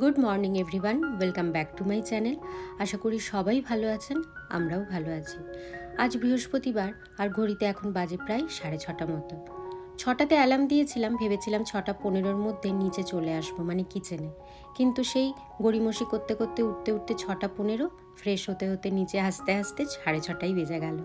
Good morning everyone welcome back to my channel আশা করি সবাই ভালো আছেন, আমরাও ভালো আছি। আজ বৃহস্পতিবার, আর ঘড়িতে এখন বাজে প্রায় সাড়ে ছটা মতো। ছটাতে অ্যালার্ম দিয়েছিলাম, ভেবেছিলাম ছটা পনেরোর মধ্যে নিচে চলে আসব মানে কিচেনে কিন্তু সেই গড়িমসি করতে করতে উঠতে উঠতে ছটা পনেরো ফ্রেশ হতে হতে নিচে আসতে আসতে সাড়ে ছটাই বেজে গেল।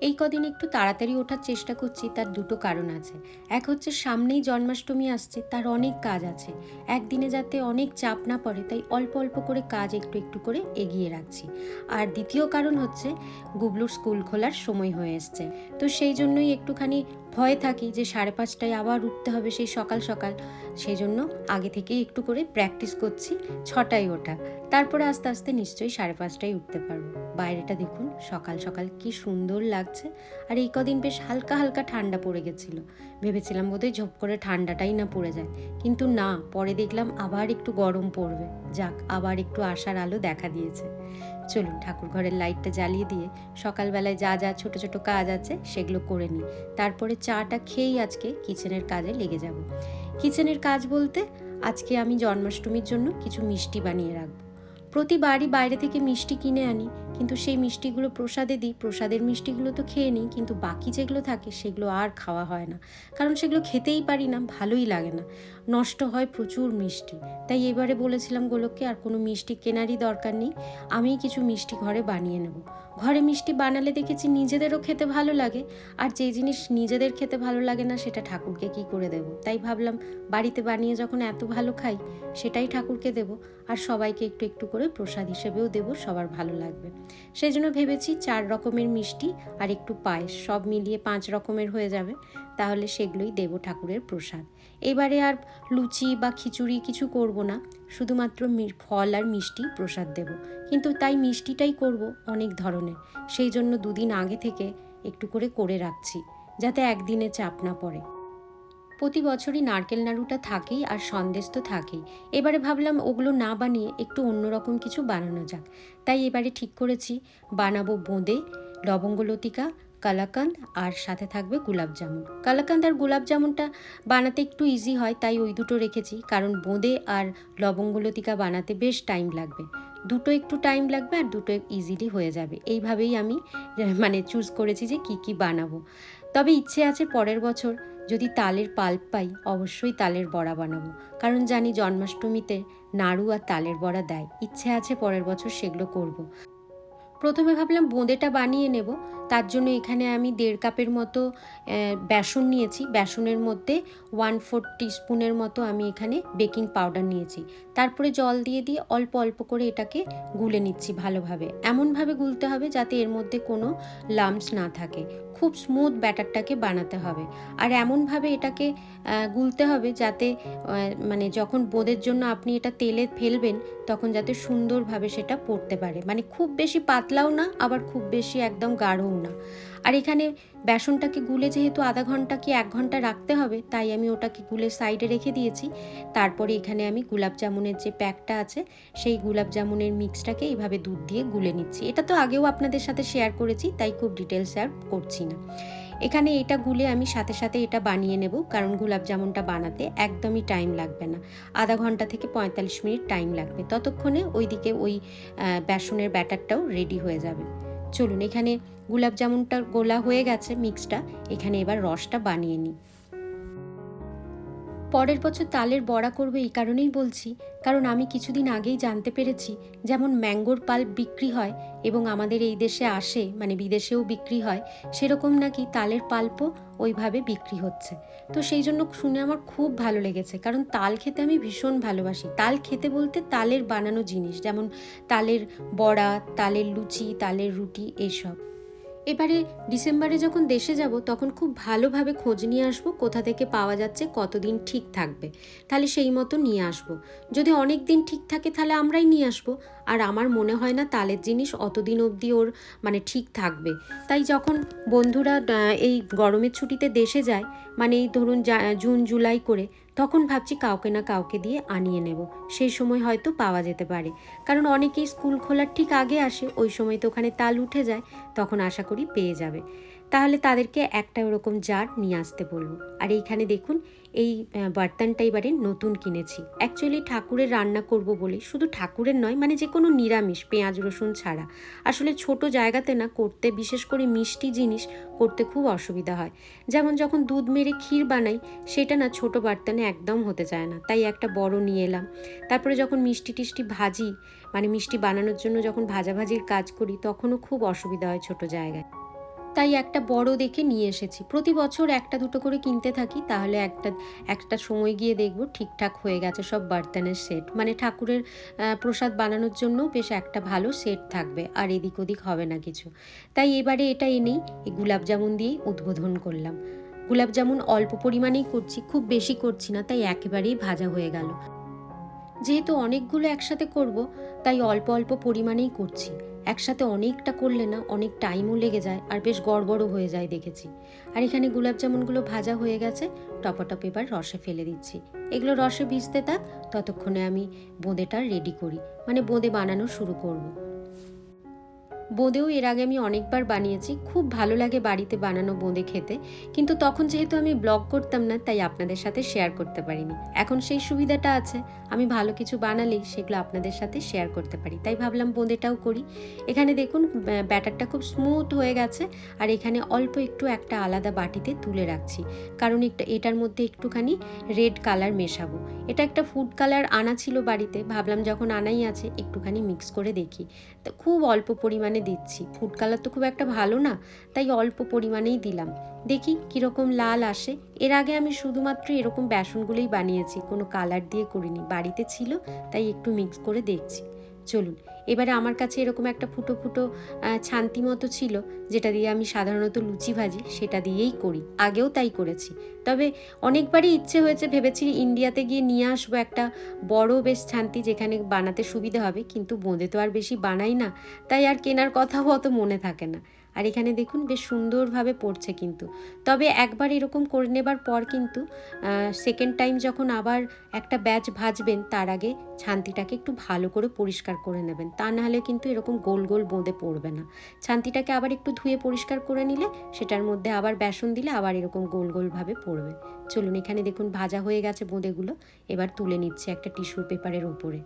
এই কদিন একটু তাড়াতাড়ি ওঠার চেষ্টা করছি, তার দুটো কারণ আছে। এক হচ্ছে সামনেই জন্মাষ্টমী আসছে, তার অনেক কাজ আছে। একদিনে যাতে অনেক চাপ না পড়ে, তাই অল্প অল্প করে কাজ একটু একটু করে এগিয়ে রাখছি। আর দ্বিতীয় কারণ হচ্ছে গুবলুর স্কুল খোলার সময় হয়ে এসছে। তো সেই জন্যই একটুখানি ভয়ে থাকি যে সাড়ে পাঁচটায় আবার উঠতে হবে সেই সকাল সকাল। সেই জন্য আগে থেকেই একটু করে প্র্যাকটিস করছি, ছটায় ওঠা। তারপরে আস্তে আস্তে নিশ্চয়ই সাড়ে পাঁচটায় উঠতে পারব। বাইরেটা দেখুন, সকাল সকাল কি সুন্দর লাগছে। আর এই কদিন বেশ হালকা হালকা ঠান্ডা পড়ে গেছিল। ভেবেছিলাম বোধহয় ঝপ করে ঠান্ডাটাই না পড়ে যায়। কিন্তু না, পরে দেখলাম আবার একটু গরম পড়বে। যাক, আবার একটু আশার আলো দেখা দিয়েছে। চলুন ঠাকুর ঘরের লাইটটা জ্বালিয়ে দিয়ে সকালবেলায় যা যা ছোট ছোট কাজ আছে সেগুলো করে নিই। তারপরে চাটা খেয়েই আজকে কিচেনের কাজে লেগে যাব। কিচেনের কাজ বলতে আজকে আমি জন্মাষ্টমীর জন্য কিছু মিষ্টি বানিয়ে রাখব। প্রতিবারই বাইরে থেকে মিষ্টি কিনে আনি, কিন্তু সেই মিষ্টিগুলো প্রসাদে দিই। প্রসাদের মিষ্টিগুলো তো খেয়ে নিই, কিন্তু বাকি যেগুলো থাকে সেগুলো আর খাওয়া হয় না। কারণ সেগুলো খেতেই পারি না, ভালোই লাগে না। নষ্ট হয় প্রচুর মিষ্টি। তাই এবারে বলেছিলাম গোলককে, আর কোনো মিষ্টি কেনারই দরকার নেই আমি কিছু মিষ্টি ঘরে বানিয়ে নেব। ঘরে মিষ্টি বানালে দেখেছি নিজেদেরও খেতে ভালো লাগে, আর যে জিনিস নিজেদের খেতে ভালো লাগে না, সেটা ঠাকুরকে কি করে দেব? তাই ভাবলাম, বাড়িতে বানিয়ে যখন এত ভালো খাই, সেটাই ঠাকুরকে দেব। আর সবাইকে একটু একটু করে প্রসাদ হিসেবেও দেব, সবার ভালো লাগবে। সেই জন্য ভেবেছি চার রকমের মিষ্টি আর একটু পায়েস, সব মিলিয়ে পাঁচ রকমের হয়ে যাবে। তাহলে সেগুলোই দেব ঠাকুরের প্রসাদ। এবারে আর লুচি বা খিচুড়ি কিছু করব না, শুধুমাত্র ফল আর মিষ্টি প্রসাদ দেব। কিন্তু তাই মিষ্টিটাই করব অনেক ধরনের। সেই জন্য দুদিন আগে থেকে একটু করে করে রাখছি, যাতে একদিনে চাপ না পড়ে। প্রতি বছরই নারকেল নাড়ুটা থাকেই আর সন্দেশ তো থাকেই। এবারে ভাবলাম ওগুলো না বানিয়ে একটু অন্যরকম কিছু বানানো যাক। তাই এবারে ঠিক করেছি, বানাবো বোঁদে লবঙ্গলতিকা কালাকান্দ আর সাথে থাকবে গোলাপ জামুন। কালাকান্দ আর গোলাপ জামুনটা বানাতে একটু ইজি হয়, তাই ওই দুটো রেখেছি, কারণ বোঁদে আর লবঙ্গলতিকা বানাতে বেশ টাইম লাগবে। দুটো একটু টাইম লাগবে আর দুটো ইজিলি হয়ে যাবে। এইভাবেই আমি মানে চুজ করেছি যে কি কি বানাবো। তবে ইচ্ছে আছে পরের বছর যদি তালের পাল্প পাই, অবশ্যই তালের বড়া বানাবো। কারণ জানি জন্মাষ্টমীতে নাড়ু আর তালের বড়া দেয়। ইচ্ছে আছে পরের বছর সেগুলো করব। প্রথমে ভাবলাম বোঁদেটা বানিয়ে নেব। তার জন্য এখানে আমি দেড় কাপের মতো বেসন নিয়েছি। বেসনের মধ্যে ওয়ান ফোর টিস্পুনের মতো আমি এখানে বেকিং পাউডার নিয়েছি। তারপরে জল দিয়ে দিয়ে অল্প অল্প করে এটাকে গুলে নিচ্ছি ভালোভাবে। এমনভাবে গুলতে হবে যাতে এর মধ্যে কোনো লাম্পস না থাকে। খুব স্মুথ ব্যাটারটাকে বানাতে হবে। আর এমনভাবে এটাকে গুলতে হবে যাতে মানে যখন বোঁদের জন্য আপনি এটা তেলে ফেলবেন, তখন যাতে সুন্দরভাবে সেটা পড়তে পারে। মানে খুব বেশি পাতলাও না, আবার খুব বেশি একদম গাঢ়ও না। আর এখানে বেসনটাকে গুলে যেহেতু আধা ঘণ্টা কি এক ঘণ্টা রাখতে হবে, তাই আমি ওটাকে গুলে সাইডে রেখে দিয়েছি। তারপরে এখানে আমি গোলাপ জামুনের যে প্যাকটা আছে, সেই গোলাপ জামুনের মিক্সটাকে এইভাবে দুধ দিয়ে গুলে নিচ্ছি। এটা তো আগেও আপনাদের সাথে শেয়ার করেছি, তাই খুব ডিটেলস শেয়ার করছি না। এখানে এটা গুলে আমি সাথে সাথে এটা বানিয়ে নেব, কারণ গোলাপ জামুনটা বানাতে একদমই টাইম লাগবে না। আধা ঘণ্টা থেকে পঁয়তাল্লিশ মিনিট টাইম লাগবে। ততক্ষণে ওইদিকে ওই বেসনের ব্যাটারটাও রেডি হয়ে যাবে। চলুন এখানে গোলাপ জামুনটা গোলা হয়ে গেছে মিক্সটা এখানে এবার রসটা বানিয়ে নিই। পরের বছর তালের বড়া করবে এই কারণেই বলছি, কারণ আমি কিছুদিন আগেই জানতে পেরেছি যেমন ম্যাঙ্গোর পাল্প বিক্রি হয় এবং আমাদের এই দেশে আসে মানে বিদেশেও বিক্রি হয়, সেরকম নাকি তালের পাল্পও ওইভাবে বিক্রি হচ্ছে। তো সেই জন্য শুনে আমার খুব ভালো লেগেছে, কারণ তাল খেতে আমি ভীষণ ভালোবাসি। তাল খেতে বলতে তালের বানানো জিনিস, যেমন তালের বড়া, তালের লুচি, তালের রুটি এইসব এবারে ডিসেম্বরে যখন দেশে যাব, তখন খুব ভালোভাবে খোঁজ নিয়ে আসব কোথা থেকে পাওয়া যাচ্ছে, কতদিন ঠিক থাকবে। তাহলে সেই মতো নিয়ে আসব। যদি অনেক দিন ঠিক থাকে, তাহলে আমরাই নিয়ে আসব। আর আমার মনে হয় না তালের জিনিস অতদিন অবধি ওর মানে ঠিক থাকবে। তাই যখন বন্ধুরা এই গরমের ছুটিতে দেশে যায় মানে এই ধরুন জুন, জুলাই করে তখন ভাবছি কাউকে না কাউকে দিয়ে আনিয়ে নেব। সেই সময় হয়তো পাওয়া যেতে পারে। কারণ অনেকেই স্কুল খোলার ঠিক আগে আসে, ওই সময় তো ওখানে তাল উঠে যায়, তখন আশা করি পেয়ে যাবে। তাহলে তাদেরকে একটা ওরকম জার নিয়ে আসতে বলব। আর এইখানে দেখুন, এই বার্তানটা এবারে নতুন কিনেছি। অ্যাকচুয়ালি ঠাকুরের রান্না করব বলে, শুধু ঠাকুরের নয় মানে যে কোনো নিরামিষ, পেঁয়াজ, রসুন ছাড়া। আসলে ছোট জায়গাতে না করতে, বিশেষ করে মিষ্টি জিনিস করতে খুব অসুবিধা হয়। যেমন যখন দুধ মেরে ক্ষীর বানাই, সেটা না ছোট বার্তানে একদম হতে চায় না। তাই একটা বড় নিয়ে এলাম। তারপরে যখন মিষ্টি টিষ্টি ভাজি মানে মিষ্টি বানানোর জন্য যখন ভাজাভাজির কাজ করি, তখনও খুব অসুবিধা হয় ছোট জায়গায়। তাই একটা বড় দেখে নিয়ে এসেছি। প্রতি বছর একটা দুটো করে কিনতে থাকি, তাহলে একটা একটা সময় গিয়ে দেখব ঠিকঠাক হয়ে গেছে সব বার্তানের সেট মানে ঠাকুরের প্রসাদ বানানোর জন্য বেশ একটা ভালো সেট থাকবে, আর এদিক ওদিক হবে না কিছু। তাই এবারে এটা এনেই এই জামুন দিয়েই উদ্বোধন করলাম। জামুন অল্প পরিমাণেই করছি, খুব বেশি করছি না, তাই একেবারেই ভাজা হয়ে গেল। যেহেতু অনেকগুলো একসাথে করব, তাই অল্প অল্প পরিমাণেই করছি। একসাথে অনেকটা করলে না অনেক টাইমও লেগে যায় আর বেশ গড়বড়ও হয়ে যায় দেখেছি। আর এখানে গুলাব জামুনগুলো ভাজা হয়ে গেছে টপাটপ এবার রসে ফেলে দিচ্ছি। এগুলো রসে ভিজতে থাক, ততক্ষণে আমি বোঁদেটা রেডি করি। মানে বোঁদে বানানো শুরু করব। বোঁদেও এর আগে আমি অনেকবার বানিয়েছি। খুব ভালো লাগে বাড়িতে বানানো বোঁদে খেতে। কিন্তু তখন যেহেতু আমি ব্লগ করতাম না, তাই আপনাদের সাথে শেয়ার করতে পারিনি। এখন সেই সুবিধাটা আছে। আমি ভালো কিছু বানালেই সেগুলো আপনাদের সাথে শেয়ার করতে পারি। তাই ভাবলাম বোঁদেটাও করি। এখানে দেখুন ব্যাটারটা খুব স্মুথ হয়ে গেছে। আর এখানে অল্প একটু একটা আলাদা বাটিতে তুলে রাখছি। কারণ একটা, এটার মধ্যে একটুখানি রেড কালার মেশাবো। এটা একটা ফুড কালার আনা ছিল বাড়িতে। ভাবলাম যখন আনাই আছে, একটুখানি মিক্স করে দেখি। তো খুব অল্প পরিমাণে দিচ্ছি। ফুড কালার তো খুব একটা ভালো না, তাই অল্প পরিমাণেই দিলাম। দেখি কীরকম লাল আসে। এর আগে আমি শুধুমাত্র এরকম বেসনগুলোই বানিয়েছি, কোনো কালার দিয়ে করিনি। বাড়িতে ছিল, তাই একটু মিক্স করে দেখছি। চলুন, এবারে আমার কাছে এরকম একটা ফুটো ফুটো ছান্তি মতো ছিল, যেটা দিয়ে আমি সাধারণত লুচি ভাজি, সেটা দিয়েই করি। আগেও তাই করেছি। তবে অনেকবারই ইচ্ছে হয়েছে ভেবেছি ইন্ডিয়াতে গিয়ে নিয়ে আসব একটা বড় বেশ ছান্তি যেখানে বানাতে সুবিধা হবে, কিন্তু বোঁদে তো আর বেশি বানাই না, তাই আর কেনার কথাও অত মনে থাকে না। আর এখানে দেখুন বেশ সুন্দরভাবে পড়ছে কিন্তু। তবে একবার এরকম করে নেবার পর কিন্তু সেকেন্ড টাইম যখন আবার একটা ব্যাচ ভাজবেন, তার আগে ছান্তিটাকে একটু ভালো করে পরিষ্কার করে নেবেন। তা নাহলে কিন্তু এরকম গোল গোল বোঁদে পড়বে না। ছান্তিটাকে আবার একটু ধুয়ে পরিষ্কার করে নিলে, সেটার মধ্যে আবার বেসন দিলে আবার এরকম গোল গোলভাবে পড়বে। চলুন এখানে দেখুন ভাজা হয়ে গেছে বোঁদেগুলো এবার তুলে নিচ্ছে একটা টিস্যু পেপারের ওপরে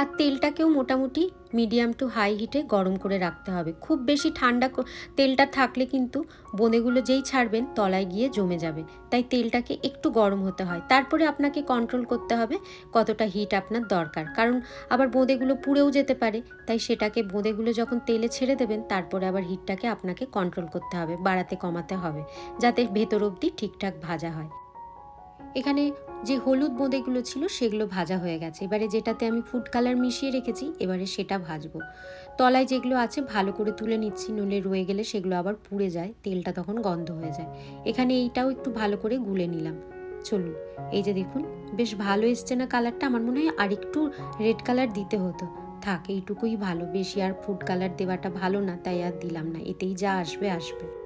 আর তেলটাকেও মোটামুটি মিডিয়াম টু হাই হিটে গরম করে রাখতে হবে। খুব বেশি ঠান্ডা তেলটা থাকলে কিন্তু বোঁদেগুলো যেই ছাড়বেন তলায় গিয়ে জমে যাবে। তাই তেলটাকে একটু গরম হতে হয়। তারপরে আপনাকে কন্ট্রোল করতে হবে কতটা হিট আপনার দরকার। কারণ আবার বোঁদেগুলো পুড়েও যেতে পারে, তাই সেটাকে বোঁদেগুলো যখন তেলে ছেড়ে দেবেন, তারপরে আবার হিটটাকে আপনাকে কন্ট্রোল করতে হবে, বাড়াতে কমাতে হবে, যাতে ভেতর অবধি ঠিকঠাক ভাজা হয়। এখানে যে হলুদ বোঁদেগুলো ছিল সেগুলো ভাজা হয়ে গেছে। এবারে যেটাতে আমি ফুড কালার মিশিয়ে রেখেছি, এবারে সেটা ভাজবো। তলায় যেগুলো আছে ভালো করে তুলে নিচ্ছি নলে রয়ে গেলে সেগুলো আবার পুড়ে যায়, তেলটা তখন গন্ধ হয়ে যায়। এখানে এইটাও একটু ভালো করে গুলে নিলাম। চলুন, এই যে দেখুন, বেশ ভালো এসছে না কালারটা আমার মনে হয় আরেকটু রেড কালার দিতে হতো। থাক, এইটুকুই ভালো। বেশি আর ফুড কালার দেওয়াটা ভালো না, তাই আর দিলাম না। এতেই যা আসবে আসবে।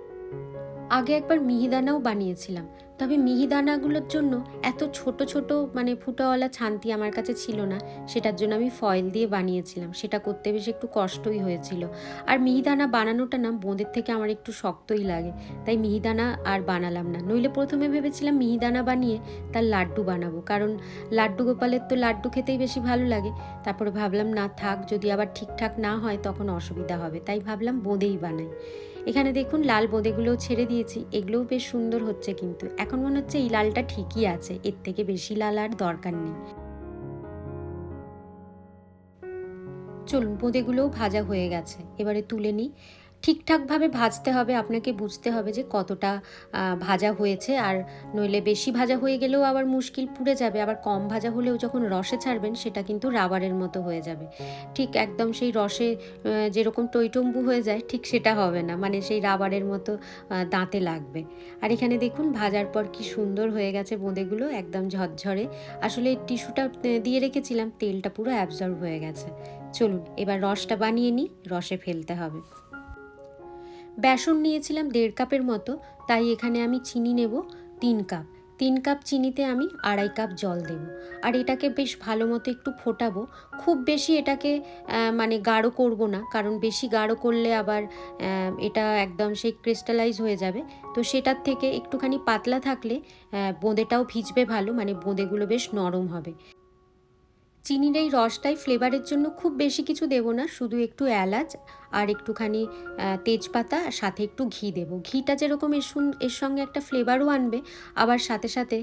আগে একবার মিহিদানাও বানিয়েছিলাম। তবে মিহিদানাগুলোর জন্য এত ছোট ছোট মানে ফুটাওয়ালা ছান্তি আমার কাছে ছিল না, সেটার জন্য আমি ফয়েল দিয়ে বানিয়েছিলাম। সেটা করতে বেশ একটু কষ্টই হয়েছিল। আর মিহিদানা বানানোটা না বোঁদের থেকে আমার একটু শক্তই লাগে, তাই মিহিদানা আর বানালাম না। নইলে প্রথমে ভেবেছিলাম মিহিদানা বানিয়ে তার লাড্ডু বানাবো, কারণ লাড্ডু গোপালের তো লাড্ডু খেতেই বেশি ভালো লাগে। তারপরে ভাবলাম, না থাক, যদি আবার ঠিকঠাক না হয়, তখন অসুবিধা হবে। তাই ভাবলাম বোঁদেই বানাই। এখানে দেখুন লাল বোঁদেগুলো ছেড়ে দিয়েছি, এগুলোও বেশ সুন্দর হচ্ছে কিন্তু। এখন মনে হচ্ছে এই লালটা ঠিকই আছে, এর থেকে বেশি লাল আর দরকার নেই। চলুন, বোঁদেগুলোও ভাজা হয়ে গেছে, এবারে তুলে নিই। ঠিকঠাকভাবে ভাজতে হবে, আপনাকে বুঝতে হবে যে কতটা ভাজা হয়েছে। আর নইলে বেশি ভাজা হয়ে গেলেও আবার মুশকিল পুড়ে যাবে। আবার কম ভাজা হলেও যখন রসে ছাড়বেন, সেটা কিন্তু রাবারের মতো হয়ে যাবে। ঠিক একদম সেই রসে যেরকম টইটম্বু হয়ে যায়, ঠিক সেটা হবে না। মানে সেই রাবারের মতো দাঁতে লাগবে। আর এখানে দেখুন, ভাজার পর কি সুন্দর হয়ে গেছে বোঁদেগুলো, একদম ঝরঝরে। আসলে টিস্যুটা দিয়ে রেখেছিলাম, তেলটা পুরো অ্যাবজর্ব হয়ে গেছে। চলুন, এবার রসটা বানিয়ে নিই, রসে ফেলতে হবে। বেসন নিয়েছিলাম দেড় কাপের মতো, তাই এখানে আমি চিনি নেব তিন কাপ। তিন কাপ চিনিতে আমি আড়াই কাপ জল দেব। আর এটাকে বেশ ভালো মতো একটু ফোটাবো। খুব বেশি এটাকে মানে গাঢ় করব না, কারণ বেশি গাঢ় করলে আবার এটা একদম সেই ক্রিস্টালাইজ হয়ে যাবে। তো সেটার থেকে একটুখানি পাতলা থাকলে বোঁদেটাও ভিজবে ভালো মানে বোঁদেগুলো বেশ নরম হবে। চিনির এই রসটাই ফ্লেভারের জন্য খুব বেশি কিছু দেব না, শুধু একটু এলাচ আর একটুখানি তেজপাতা সাথে একটু ঘি দেব। ঘিটা যেরকম এর এর সঙ্গে একটা ফ্লেভারও আনবে, আবার সাথে সাথে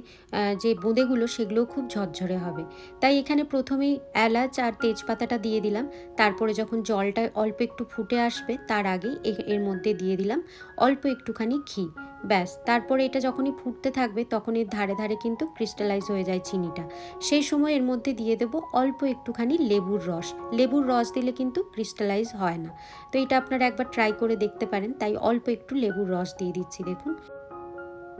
যে বোঁদেগুলো সেগুলোও খুব ঝরঝরে হবে। তাই এখানে প্রথমেই এলাচ আর তেজপাতাটা দিয়ে দিলাম, তারপরে যখন জলটা অল্প একটু ফুটে আসবে, তার আগেই এর মধ্যে দিয়ে দিলাম অল্প একটুখানি ঘি। ব্যাস, তারপরে এটা যখনই ফুটতে থাকবে তখন এর ধারে ধারে কিন্তু ক্রিস্টালাইজ হয়ে যায় চিনিটা। সেই সময় এর মধ্যে দিয়ে দেব অল্প একটুখানি লেবুর রস। লেবুর রস দিলে কিন্তু ক্রিস্টালাইজ হয় না। তো এটা আপনারা একবার ট্রাই করে দেখতে পারেন, তাই অল্প একটু লেবুর রস দিয়ে দিচ্ছি, দেখুন।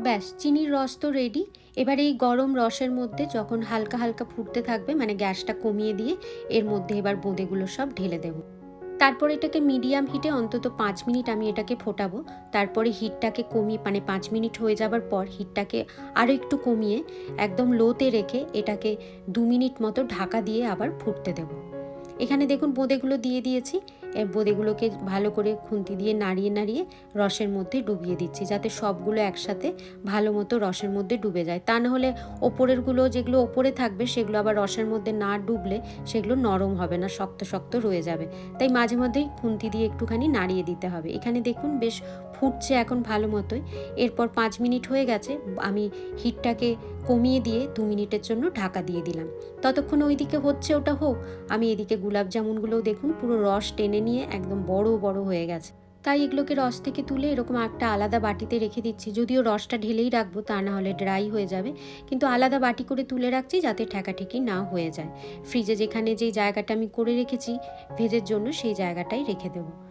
ব্যাস, চিনির রস তো রেডি এবার এই গরম রসের মধ্যে যখন হালকা হালকা ফুটতে থাকবে মানে গ্যাসটা কমিয়ে দিয়ে এর মধ্যে এবার বোঁদেগুলো সব ঢেলে দেবো। তারপর এটাকে মিডিয়াম হিটে অন্তত পাঁচ মিনিট আমি এটাকে ফোটাবো। তারপরে হিটটাকে কমিয়ে মানে পাঁচ মিনিট হয়ে যাবার পর হিটটাকে আরও একটু কমিয়ে একদম লোতে রেখে এটাকে দু মিনিট মতো ঢাকা দিয়ে আবার ফুটতে দেবো। এখানে দেখুন বোঁদেগুলো দিয়ে দিয়েছি। এ বোঁদেগুলোকে ভালো করে খুন্তি দিয়ে নাড়িয়ে নাড়িয়ে রসের মধ্যে ডুবিয়ে দিচ্ছি যাতে সবগুলো একসাথে ভালো মতো রসের মধ্যে ডুবে যায়। তা না হলে ওপরেরগুলো যেগুলো ওপরে থাকবে সেগুলো আবার রসের মধ্যে না ডুবলে সেগুলো নরম হবে না, শক্ত শক্ত রয়ে যাবে। তাই মাঝে মধ্যেই খুন্তি দিয়ে একটুখানি নাড়িয়ে দিতে হবে। এখানে দেখুন বেশ ফুটছে এখন ভালো মতোই। এরপর পাঁচ মিনিট হয়ে গেছে। আমি হিটটাকে কমিয়ে দিয়ে দু মিনিটের জন্য ঢাকা দিয়ে দিলাম। ততক্ষণ ওইদিকে হচ্ছে ওটা হোক। আমি এদিকে গুলাব জামুনগুলোও দেখুন, পুরো রস টেনে নিয়ে একদম বড় বড় হয়ে গেছে। তাই এগুলোকে রস থেকে তুলে এরকম একটা আলাদা বাটিতে রেখে দিচ্ছি। যদিও রসটা ঢেলেই রাখব, তা না হলে ড্রাই হয়ে যাবে। কিন্তু আলাদা বাটি করে তুলে রাখছি যাতে ঠেকাঠেকি না হয়ে যায়। ফ্রিজে যেখানে যেই জায়গাটা আমি করে রেখেছি, ভেজের জন্য সেই জায়গাটাই রেখে দেবো।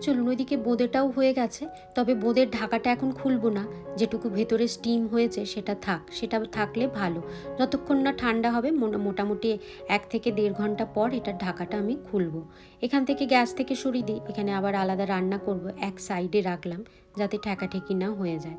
চলুন ওইদিকে বোঁদেটাও হয়ে গেছে, তবে বোঁদের ঢাকাটা এখন খুলবো না। যেটুকু ভেতরে স্টিম হয়েছে, সেটা থাক, সেটা থাকলে ভালো। যতক্ষণ না ঠান্ডা হবে মোটা- মোটামুটি এক থেকে দেড় ঘণ্টা পর এটার ঢাকাটা আমি খুলবো। এখান থেকে গ্যাস থেকে সরিয়ে দিই, এখানে আবার আলাদা রান্না করব, এক সাইডে রাখলাম, যাতে ঠেকাঠেকি না হয়ে যায়।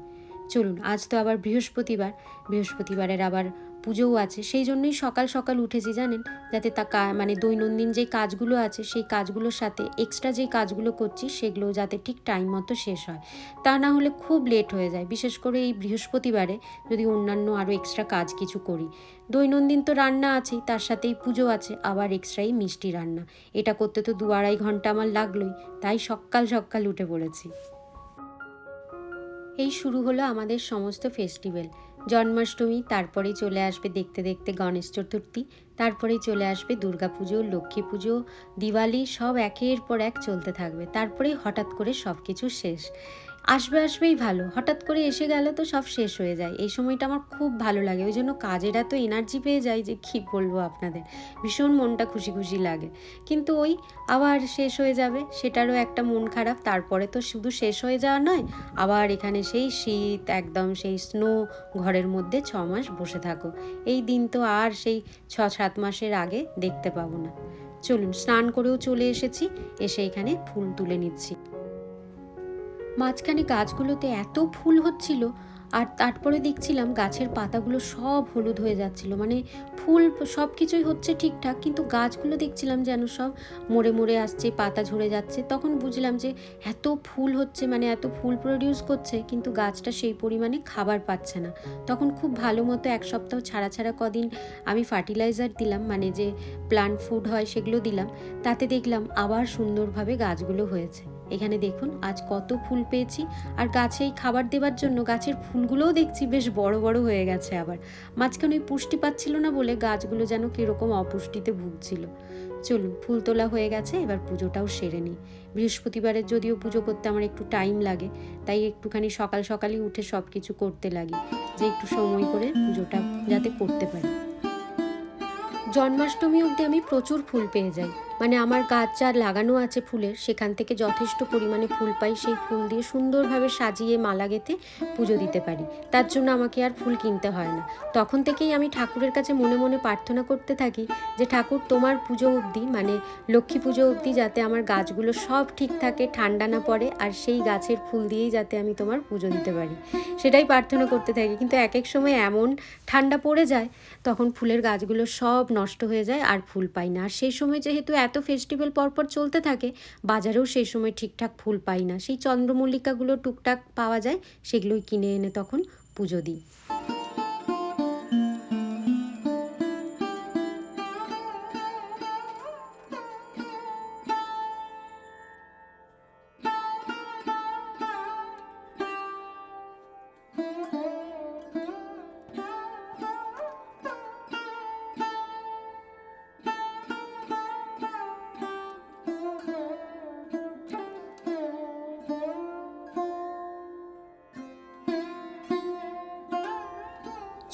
চলুন, আজ তো আবার বৃহস্পতিবার, বৃহস্পতিবারের আবার পুজোও আছে। সেই জন্যই সকাল সকাল উঠেছি, জানেন? যাতে তা মানে দৈনন্দিন যে কাজগুলো আছে, সেই কাজগুলোর সাথে এক্সট্রা যে কাজগুলো করছি, সেগুলো যাতে ঠিক টাইম মতো শেষ হয়। তা না হলে খুব লেট হয়ে যায়। বিশেষ করে এই বৃহস্পতিবারে যদি অন্যান্য আরও এক্সট্রা কাজ কিছু করি। দৈনন্দিন তো রান্না আছেই, তার সাথেই পুজো আছে, আবার এক্সট্রাই মিষ্টি রান্না। এটা করতে তো দু আড়াই ঘণ্টা আমার লাগলোই, তাই সকাল সকাল উঠে পড়েছি। এই শুরু হলো আমাদের সমস্ত ফেস্টিভ্যাল জন্মাষ্টমী তারপরে চলে আসবে দেখতে দেখতে গণেশ চতুর্থী তারপরে চলে আসবে দুর্গা পুজো, লক্ষ্মী পুজো, দিওয়ালি, সব একের পর এক চলতে থাকবে। তারপরে হঠাৎ করে সব কিছু শেষ। আসবে আসবেই ভালো। হঠাৎ করে এসে গেলে তো সব শেষ হয়ে যায়। এই সময়টা আমার খুব ভালো লাগে। ওই জন্য কাজের এত এনার্জি পেয়ে যায় যে কী বলব আপনাদের? ভীষণ মনটা খুশি খুশি লাগে। কিন্তু ওই আবার শেষ হয়ে যাবে, সেটারও একটা মন খারাপ। তারপরে তো শুধু শেষ হয়ে যাওয়া নয়, আবার এখানে সেই শীত, একদম সেই স্নো ঘরের মধ্যে ছ মাস বসে থাকো। এই দিন তো আর সেই ছ সাত মাসের আগে দেখতে পাবো না। চলুন, স্নান করেও চলে এসেছি। এসে এখানে ফুল তুলে নিচ্ছি। মাঝখানে গাছগুলোতে এত ফুল হচ্ছিল আর তারপরে দেখছিলাম গাছের পাতাগুলো সব হলুদ হয়ে যাচ্ছিল। মানে ফুল সব কিছুই হচ্ছে ঠিকঠাক, কিন্তু গাছগুলো দেখছিলাম যেন সব মরে মরে আসছে, পাতা ঝরে যাচ্ছে। তখন বুঝলাম যে এত ফুল হচ্ছে মানে এত ফুল প্রডিউস করছে, কিন্তু গাছটা সেই পরিমাণে খাবার পাচ্ছে না। তখন খুব ভালো মতো এক সপ্তাহ ছাড়া ছাড়া কদিন আমি ফার্টিলাইজার দিলাম মানে যে প্লান্ট ফুড হয় সেগুলো দিলাম। তাতে দেখলাম আবার সুন্দরভাবে গাছগুলো হয়েছে। এখানে দেখুন, আজ কত ফুল পেয়েছি। আর গাছে এই খাবার দেওয়ার জন্য গাছের ফুলগুলোও দেখছি বেশ বড় বড় হয়ে গেছে আবার। মাঝখানে ওই পুষ্টি পাচ্ছিল না বলে গাছগুলো যেন কীরকম অপুষ্টিতে ভুগছিল। চলুন, ফুল তোলা হয়ে গেছে, এবার পুজোটাও সেরে নিই। বৃহস্পতিবারের যদিও পুজো করতে আমার একটু টাইম লাগে, তাই একটুখানি সকাল সকালই উঠে সব কিছু করতে লাগি, যে একটু সময় করে পুজোটা যাতে করতে পারি। জন্মাষ্টমী অবধি আমি প্রচুর ফুল পেয়ে যাই। মানে আমার গাছ যা লাগানো আছে ফুলের, সেখান থেকে যথেষ্ট পরিমাণে ফুল পাই, সেই ফুল দিয়ে সুন্দরভাবে সাজিয়ে, মালা গেঁথে পুজো দিতে পারি। তার জন্য আমাকে আর ফুল কিনতে হয় না। তখন থেকেই আমি ঠাকুরের কাছে মনে মনে প্রার্থনা করতে থাকি যে, ঠাকুর, তোমার পুজো অবধি মানে লক্ষ্মী পুজো অবধি যাতে আমার গাছগুলো সব ঠিক থাকে, ঠান্ডা না পড়ে, আর সেই গাছের ফুল দিয়েই যাতে আমি তোমার পুজো দিতে পারি। সেটাই প্রার্থনা করতে থাকি। কিন্তু এক এক সময় এমন ঠান্ডা পড়ে যায়, তখন ফুলের গাছগুলো সব নষ্ট হয়ে যায়, আর ফুল পাই না। আর সেই সময় যেহেতু এত ফেস্টিভ্যাল পরপর চলতে থাকে, বাজারেও সেই সময় ঠিকঠাক ফুল পাই না। সেই চন্দ্রমল্লিকাগুলো টুকটাক পাওয়া যায়, সেগুলোই কিনে এনে তখন পুজো দিই।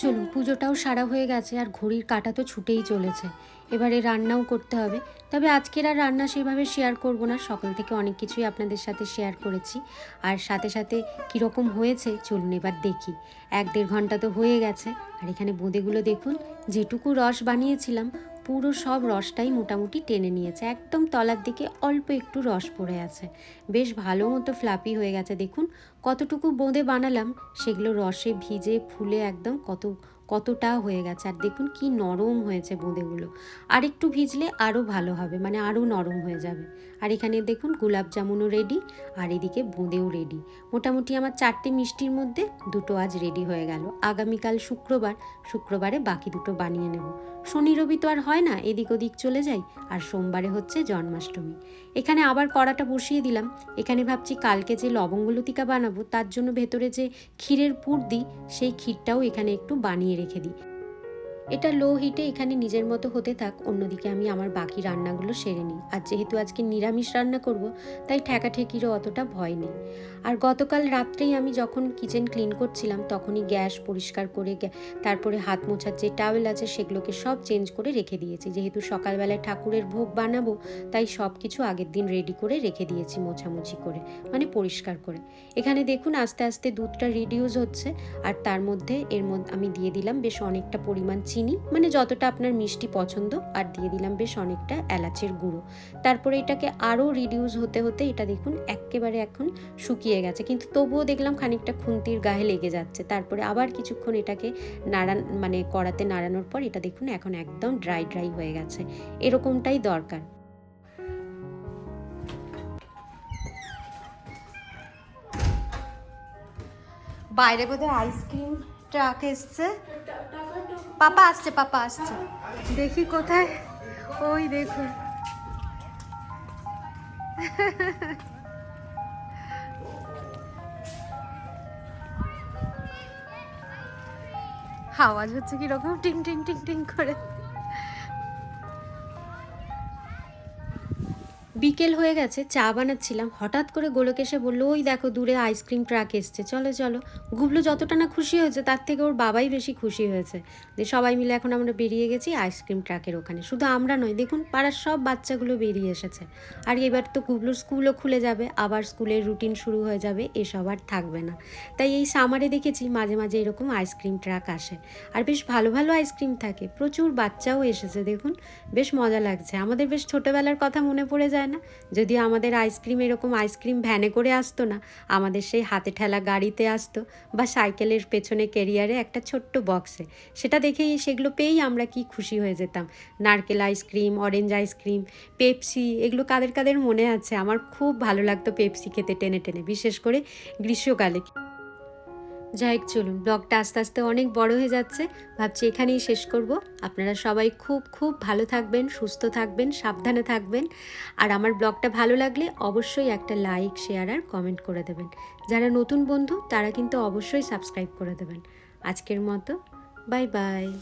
চলুন, পুজোটাও সারা হয়ে গেছে আর ঘড়ির কাটা তো ছুটেই চলেছে। এবারে রান্নাও করতে হবে। তবে আজকের আর রান্না সেভাবে শেয়ার করব না। সকাল থেকে অনেক কিছুই আপনাদের সাথে শেয়ার করেছি। আর সাথে সাথে কীরকম হয়েছে চলুন এবার দেখি। এক দেড় ঘণ্টা তো হয়ে গেছে। আর এখানে বোঁদেগুলো দেখুন, যেটুকু রস বানিয়েছিলাম পুরো সব রসটাই মোটামুটি টেনে নিয়েছে। একদম তলার দিকে অল্প একটু রস পড়ে আছে। বেশ ভালো মতো ফ্লাপি হয়ে গেছে, দেখুন। কতটুকু বোঁদে বানালাম, সেগুলো রসে ভিজে, ফুলে একদম কত কতটা হয়ে গেছে আর দেখুন কি নরম হয়েছে বোঁদেগুলো। আর একটু ভিজলে আরও ভালো হবে মানে আরও নরম হয়ে যাবে। আর এখানে দেখুন গোলাপ জামুনও রেডি আর এদিকে বোঁদেও রেডি মোটামুটি আমার চারটে মিষ্টির মধ্যে দুটো আজ রেডি হয়ে গেল। আগামীকাল শুক্রবার, শুক্রবারে বাকি দুটো বানিয়ে নেব। শনি রবি তো আর হয় না, এদিক ওদিক চলে যাই, আর সোমবারে হচ্ছে জন্মাষ্টমী। এখানে আবার কড়াটা বসিয়ে দিলাম। এখানে ভাবছি কালকে যে লবঙ্গলতিকা বানাবো, তার জন্য ভেতরে যে ক্ষীরের পুর দিই, সেই ক্ষীরটাও এখানে একটু বানিয়ে রেখে দিই। এটা লো হিটে এখানে নিজের মতো হতে থাক, অন্যদিকে আমি আমার বাকি রান্নাগুলো সেরে নিই। আর যেহেতু আজকে নিরামিষ রান্না করব, তাই ঠেকাঠেকিরও অতটা ভয় নেই। আর গতকাল রাত্রেই আমি যখন কিচেন ক্লিন করছিলাম, তখনই গ্যাস পরিষ্কার করে তারপরে হাত মোছার যে টাওয়েল আছে, সেগুলোকে সব চেঞ্জ করে রেখে দিয়েছি। যেহেতু সকালবেলায় ঠাকুরের ভোগ বানাবো, তাই সব কিছু আগের দিন রেডি করে রেখে দিয়েছি মোছামুছি করে মানে পরিষ্কার করে। এখানে দেখুন, আস্তে আস্তে দুধটা রিডিউস হচ্ছে, আর তার মধ্যে এর মধ্যে আমি দিয়ে দিলাম বেশ অনেকটা পরিমাণ চিনি মানে যতটা আপনার মিষ্টি পছন্দ আর দিয়ে দিলাম বেশ অনেকটা এলাচের গুঁড়ো। তারপরে এটাকে আরও রিডিউস হতে হতে এটা দেখুন একেবারে এখন শুকিয়ে গেছে। কিন্তু তবুও দেখলাম খানিকটা খুন্তির গায়ে লেগে যাচ্ছে। তারপরে আবার কিছুক্ষণ এটাকে নাড়ান মানে কড়াতে নাড়ানোর পর এটা দেখুন এখন একদম ড্রাই ড্রাই হয়ে গেছে। এরকমটাই দরকার। বাইরে বোধহয় আইসক্রিম ট্রাক এসছে। পাপা আসছে পাপা আসছে। দেখি কোথায়? ওই দেখুন আওয়াজ হচ্ছে কি রকম টিং টিং টিং টিং করে। বিকেল হয়ে গেছে, চা বানাচ্ছিলাম। হঠাৎ করে গোলক এসে বলল, ওই দেখো, দূরে আইসক্রিম ট্রাক এসছে। চলো চলো। গুবলু যতটা না খুশি হয়েছে, তার থেকে ওর বাবাই বেশি খুশি হয়েছে। যে সবাই মিলে এখন আমরা বেরিয়ে গেছি আইসক্রিম ট্রাকের ওখানে। শুধু আমরা নয়, দেখুন, পাড়ার সব বাচ্চাগুলো বেরিয়ে এসেছে। আর এবার তো গুবলুর স্কুলও খুলে যাবে। আবার স্কুলের রুটিন শুরু হয়ে যাবে, এসব আর থাকবে না। তাই এই সামারে দেখেছি মাঝে মাঝে এরকম আইসক্রিম ট্রাক আসে। আর বেশ ভালো ভালো আইসক্রিম থাকে। প্রচুর বাচ্চাও এসেছে, দেখুন, বেশ মজা লাগছে। আমাদের বেশ ছোটোবেলার কথা মনে পড়ে যায় না? যদি আমাদের আইসক্রিম এরকম আইসক্রিম ভ্যানে করে আসতো না, আমাদের সেই হাতে ঠেলা গাড়িতে আসতো বা সাইকেলের পেছনে কেরিয়ারে একটা ছোট্ট বক্সে সেটা দেখেই সেগুলো পেয়েই আমরা কি খুশি হয়ে যেতাম। নারকেল আইসক্রিম অরেঞ্জ আইসক্রিম পেপসি এগুলো কাদের কাদের মনে আছে? আমার খুব ভালো লাগতো পেপসি খেতে টেনে টেনে, বিশেষ করে গ্রীষ্মকালে। যাই চলুন, ব্লগটা আস্তে আস্তে অনেক বড় হয়ে যাচ্ছে। ভাবছি এখানেই শেষ করব। আপনারা সবাই খুব খুব ভালো থাকবেন, সুস্থ থাকবেন, সাবধানে থাকবেন। আর আমার ব্লগটা ভালো লাগলে অবশ্যই একটা লাইক, শেয়ার আর কমেন্ট করে দেবেন। যারা নতুন বন্ধু, তারা কিন্তু অবশ্যই সাবস্ক্রাইব করে দেবেন। আজকের মতো, বাই বাই।